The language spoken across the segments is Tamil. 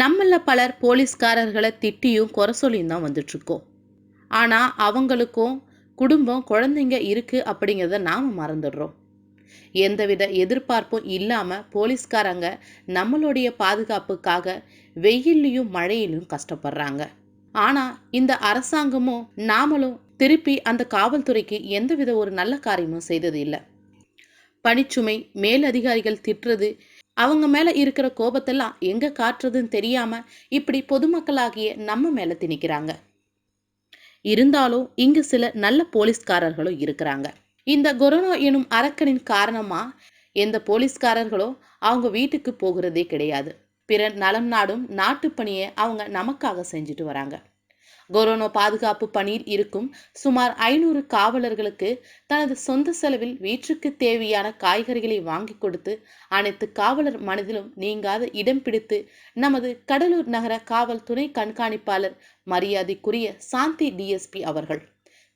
நம்மள பலர் போலீஸ்காரர்களை திட்டியும் குறை சொல்லியும் தான் வந்துட்டுருக்கோம். ஆனால் அவங்களுக்கும் குடும்பம் குழந்தைங்க இருக்குது அப்படிங்கிறத நாம் மறந்துடுறோம். எந்தவித எதிர்பார்ப்பும் இல்லாமல் போலீஸ்காரங்க நம்மளுடைய பாதுகாப்புக்காக வெயில்லையும் மழையிலும் கஷ்டப்படுறாங்க. ஆனால் இந்த அரசாங்கமும் நாமளும் திருப்பி அந்த காவல்துறைக்கு எந்தவித ஒரு நல்ல காரியமும் செய்தது இல்லை பணிச்சுமை மேலதிகாரிகள் திட்டுறது அவங்க மேலே இருக்கிற கோபத்தெல்லாம் எங்கே காட்டுறதுன்னு தெரியாமல் இப்படி பொதுமக்களாகிய நம்ம மேலே திணிக்கிறாங்க. இருந்தாலும் இங்கு சில நல்ல போலீஸ்காரர்களும் இருக்கிறாங்க. இந்த கொரோனா எனும் அரக்கனின் காரணமாக எந்த போலீஸ்காரர்களோ அவங்க வீட்டுக்கு போகிறதே கிடையாது. பிற நலம் நாடும் நாட்டு பணியை அவங்க நமக்காக செஞ்சுட்டு வராங்க. கொரோனா பாதுகாப்பு பணியில் இருக்கும் சுமார் ஐநூறு காவலர்களுக்கு தனது சொந்த செலவில் வீட்டுக்கு தேவையான காய்கறிகளை வாங்கி கொடுத்து அனைத்து காவலர் மனதிலும் நீங்காத இடம் பிடித்து நமது கடலூர் நகர காவல் துணை கண்காணிப்பாளர் மரியாதைக்குரிய சாந்தி டிஎஸ்பி அவர்கள்.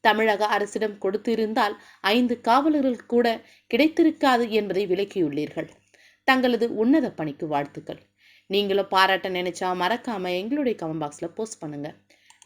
தமிழக அரசிடம் கொடுத்திருந்தால் ஐந்து காவலர்கள் கூட கிடைத்திருக்காது என்பதை விளக்கியுள்ளீர்கள். தங்களது உன்னத பணிக்கு வாழ்த்துக்கள். நீங்களும் பாராட்ட நினைச்சா மறக்காம எங்களுடைய கமெண்ட் பாக்ஸ்ல போஸ்ட் பண்ணுங்க.